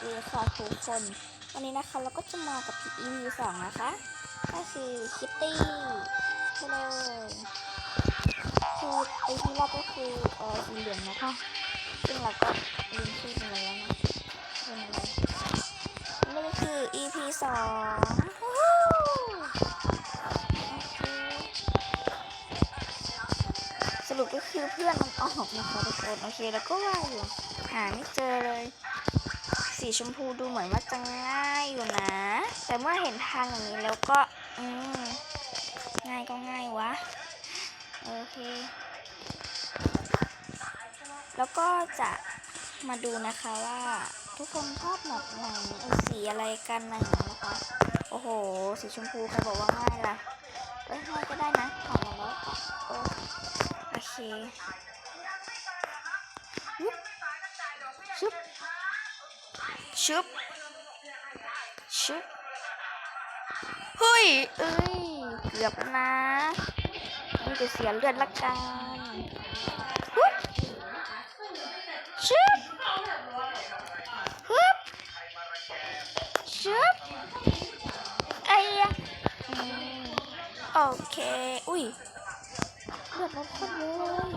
ดีค่ะทุกคน วันนี้นะคะเราก็จะมากับ EP สองนะคะ ก็คือคิตตี้ไปเลยคือไอที่แรกก็คือเออสีเหลืองนะคะซึ่งเราก็ลืมชื่อมันแล้วนะเป็นอะไรนี่คือ EP สองวู้ฮู้โอเคสรุปก็คือเพื่อนมันออกนะคะทุกคนโอเคแล้วก็ว่าอยู่หาไม่เจอเลย สีชมพูดูเหมือนว่าจะง่ายอยู่นะ แต่เมื่อเห็นทางอย่างนี้แล้วก็ อืม ง่ายก็ง่ายวะ โอเค แล้วก็จะมาดูนะคะว่า ทุกคนชอบแบบไหนสีอะไรกันอะไรอย่างนี้นะคะ โอ้โห สีชมพูใครบอกว่าง่ายล่ะเอ้ยง่ายก็ได้นะถอดมาแล้วเออโอเค ชุบชุบเฮ้ย เอ้ย เกือบแล้วนะนี่จะเสียเลือดละกันฮึบชุบฮึบชุบไอ้ยะโอเค อุ้ยเลือดลดคนเลย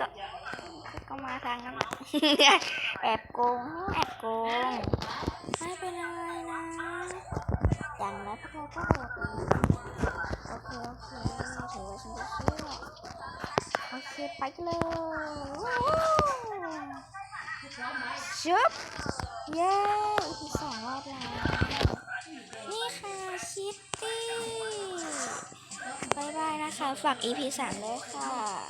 ก็ก็มาทางนั้นแอบโกงแอบโกงไม่เป็นไรนะอย่างน้อยพวกเราก็โหดดีโอเคโอเคถือว่าฉันจะเชื่อโอเคไปเลยชุบเย้อีพีสองรอบแล้วนี่ค่ะคิตตี้บายบายนะคะ ฝาก EP สามด้วยค่ะ